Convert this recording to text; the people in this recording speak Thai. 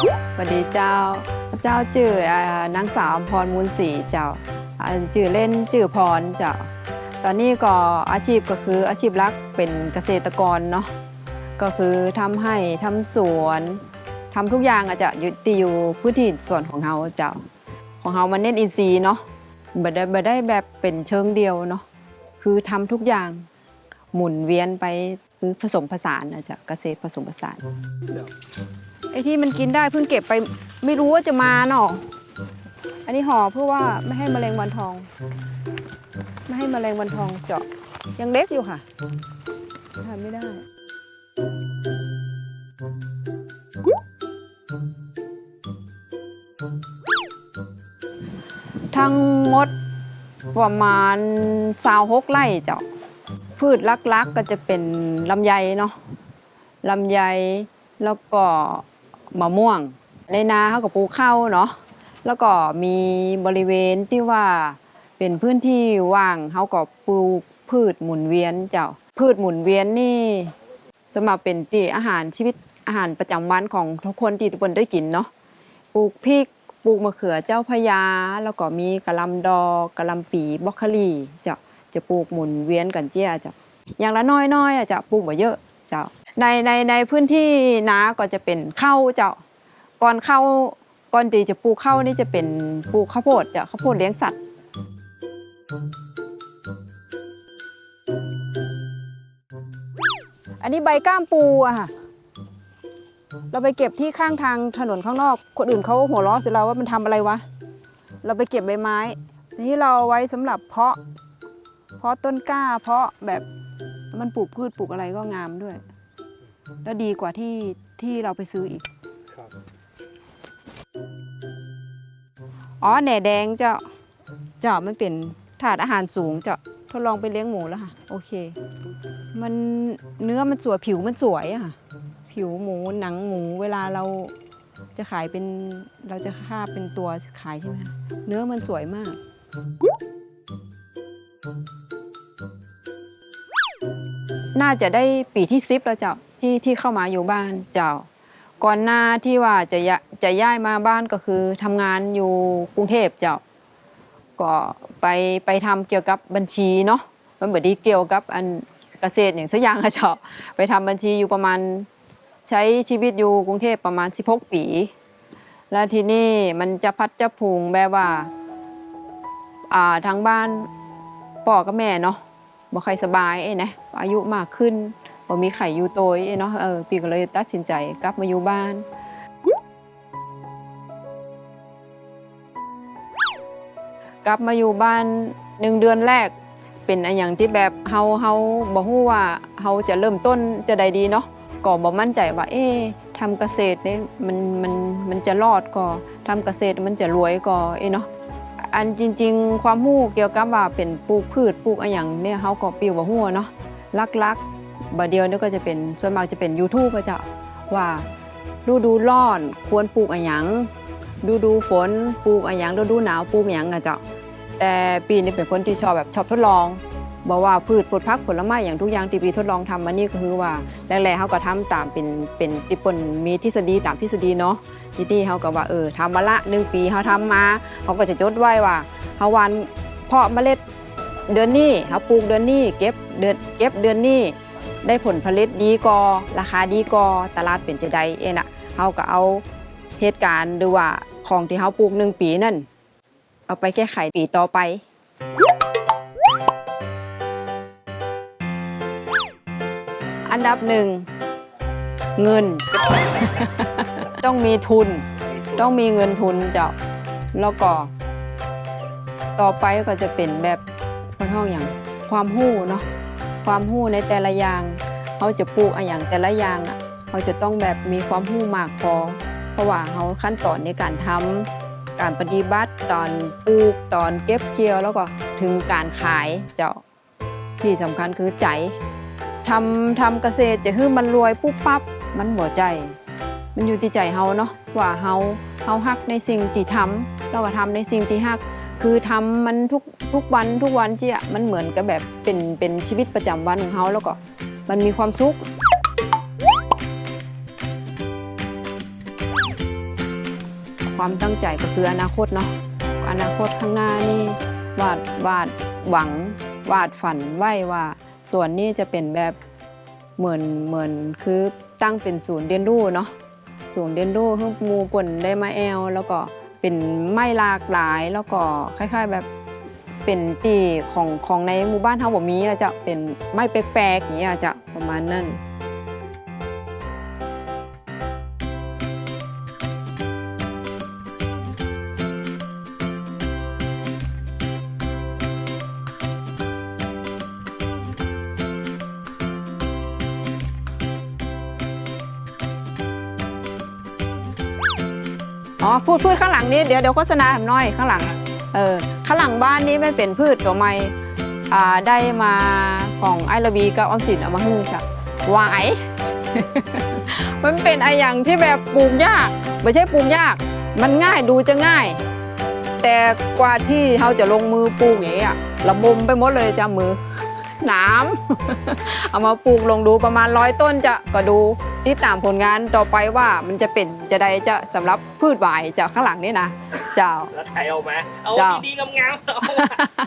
สวัสดีเจ้า เจ้าจื่อนางสาวพรมูลศรีเจ้าจื่อเล่นจื่อพรเจ้า ตอนนี้ก็อาชีพก็คืออาชีพหลักเป็นเกษตรกรเนาะ ก็คือทำให้ทำสวนทำทุกอย่างอาจจะอยู่ที่อยู่พื้นที่ส่วนของเฮาเจ้า ของเฮามันเน้นอินทรีย์เนาะบ่ได้บ่ได้แบบเป็นเชิงเดียวเนาะ คือทำทุกอย่างหมุนเวียนไปคือผสมผสานนะจ๊ะเกษตรผสมผสาน ไอ้ที่มันกินได้เพิ่งเก็บไปไม่รู้ว่าจะมาเนาะอันนี้ห่อเพื่อว่าไม่ให้แมลงวันทอง ไม่ให้แมลงวันทองเจาะยังเล็กอยู่ค่ะทานไม่ได้ทั้งหมดประมาณสาวหกไร่เจ้าพืชลักๆก็จะเป็นลำไยเนาะลำไยแล้วก็ มะม่วง ในนาเขาก็ปลูกข้าวเนาะแล้วก็มีบริเวณที่ว่าเป็นพื้นที่ว่างเขาก็ปลูกพืชหมุนเวียนเจ้า พืชหมุนเวียนนี่สำหรับเป็นที่อาหารชีวิตอาหารประจำวันของทุกคนที่ทุกคนได้กินเนาะปลูกพริกปลูกมะเขือเจ้าพระยาแล้วก็มีกะลำดอกกะลำปีบล็อกโคลีเจ้าจะปลูกหมุนเวียนกันเจ้าเจ้าอย่างละน้อยๆอะจะปลูกบ่เยอะเจ้า ในในในพื้นที่นาก็จะเป็นข้าวเจ้าก่อนเข้าก่อนที่จะปลูกข้าวนี่จะเป็นปลูกข้าวโพดเจ้าข้าวโพดเลี้ยงสัตว์อันนี้ใบก้ามปูอะค่ะ เราไปเก็บที่ข้างทางถนนข้างนอก คนอื่นเขาหัวเราะใส่เราว่ามันทำอะไรวะ เราไปเก็บใบไม้ นี่เราไว้สำหรับเพาะ เพาะต้นกล้า เพาะแบบมันปลูกพืชปลูกอะไรก็งามด้วย แล้วดีกว่าที่ที่เราไปซื้ออีก ครับอ๋อแหน่แดงเจ้าเจ้ามันเป็นถาดอาหารสูงเจ้าทดลองไปเลี้ยงหมูแล้วค่ะ โอเค มันเนื้อมันสวยผิวมันสวยอะค่ะ ผิวหมูหนังหมูเวลาเราจะขายเป็นเราจะฆ่าเป็นตัวขายใช่ไหมคะเนื้อมันสวยมาก น่าจะได้ปีที่ซิปแล้วเจ้าที่ที่เข้ามาอยู่บ้านเจ้า ก่อนหน้าที่ว่าจะจะย้ายมาบ้านก็คือทำงานอยู่กรุงเทพเจ้า ก็ไปไปทำเกี่ยวกับบัญชีเนาะมันเหมือนดีเกี่ยวกับอันเกษตรอย่างสักอย่างอะเจ้าไปทำบัญชีอยู่ประมาณใช้ชีวิตอยู่กรุงเทพประมาณ 16 ปี แล้วทีนี้มันจะพัดจะพุงแบบว่าอ่าทางบ้านพ่อกับแม่เนาะ บ่ใครสบายเอ้นะอายุมากขึ้นบ่มีไข่อยู่โตยเนาะเออปีก็เลยตัดสินใจกลับมาอยู่บ้านกลับมาอยู่บ้านหนึ่งเดือนแรก เป็นอนอย่างที่แบบเฮาเฮาบ่ฮู้ว่าเฮาจะเริ่มต้นจะใดดีเนาะก็บ่มั่นใจว่า เอ๊ะทำเกษตรเนี่ยมันมันมันจะรอดก็ทำเกษตรมันจะรวยก็เอ้เนาะ อันจริง ๆ ความรู้เกี่ยวกับว่าเป็นปลูกพืชปลูกอะไรอย่างเนี่ยเขาก็ปิวบ่ฮู้เนาะลักๆบ่เดียวนี่ก็จะเป็นส่วนมากจะเป็น YouTube ก็จะว่าฤดูร้อนควรปลูกอะไรหยังฤดูฝนปลูกอะไรหยังฤดูหนาวปลูกอะไรหยังก็จะแต่ปีนี้เป็นคนที่ชอบแบบชอบทดลอง บอกว่าพืชผลพักผลไม้อย่างทุกอย่างที่ปีทดลองทำมานี่ก็คือว่าแรกๆเขาก็ทำตามเป็นเป็นติปนมีทฤษฎีตามทฤษฎีเนาะทีนี้เขาก็ว่าเออทำมาละหนึ่งปีเขาทำมาเขาก็จะจดไว้ว่าเขาวานเพาะเมล็ดเดือนนี้เขาปลูกเดือนนี้เก็บเดือนเก็บเดือนนี้ได้ผลผลิตดีกอราคาดีกอตลาดเป็นจะได้เองน่ะเฮาก็เอาเหตุการณ์หรือว่าของที่เฮาปลูกหนึ่งปีนั่นเอาไปแก้ไขปีต่อไป อันดับหนึ่งเงิน ต้องมีทุน ต้องมีเงินทุนเจ้าแล้วก็ ต่อไปก็จะเป็นแบบคนห้องอย่างความหู้เนาะความหู้ในแต่ละอย่างเขาจะปลูกอะอย่างแต่ละอย่างอะเขาจะต้องแบบมีความหู้มากพอ เพราะว่าเขาขั้นตอนในการทำการปฏิบัติตอนปลูกตอนเก็บเกี่ยวแล้วก็ถึงการขายเจ้าที่สำคัญคือใจ ทำทำเกษตรจะคือมันรวยปุ๊บปั๊บมันบ่ใจ มันอยู่ที่ใจเฮาเนาะว่าเฮาเฮาฮักในสิ่งที่ทำแล้วก็ทำในสิ่งที่ฮัก คือทำมันทุกทุกวันทุกวันเจียมันเหมือนกับแบบเป็นเป็นชีวิตประจำวันของเขาแล้วก็มันมีความสุขความตั้งใจก็คืออนาคตเนาะอนาคตข้างหน้านี่วาดวาดหวังวาดฝันไว้ว่า ส่วนนี้จะเป็นแบบเหมือนเหมือนคือตั้งเป็นศูนย์เรียนรู้เนาะศูนย์เรียนรู้ให้หมูป่นได้มาแอล แล้วก็เป็นไม้หลากหลายแล้วก็คล้าย ๆแบบเป็นตีของของในหมู่บ้านเฮาบ่มีอะจะเป็นไม้แปลกๆอย่างเงี้ยจะประมาณนั้น อ๋อพูดพืชข้างหลังนี้เดี๋ยวเดี๋ยวโฆษณาให้หน่อยข้างหลังเออข้างหลังบ้านนี้ไม่เป็นพืชตัวใหม่อ่าได้มาของไอระบีกับออมสินเอามาให้ค่ะหวายมันเป็นไออย่างที่แบบปลูกยากไม่ใช่ปลูกยาก มันง่ายดูจะง่าย แต่กว่าที่เราจะลงมือปลูกอย่างเงี้ยระบมไปหมดเลยจ้ามือหนามเอามาปลูกลงดูประมาณร้อยต้นจะก็ดู ติดตามผลงานต่อไปว่ามันจะเป็นจะใดจะสำหรับพืชหวายจากข้างหลังนี่นะเจ้า แล้วถ่ายออกมาเอาเจ้า ดีๆงามๆเอามา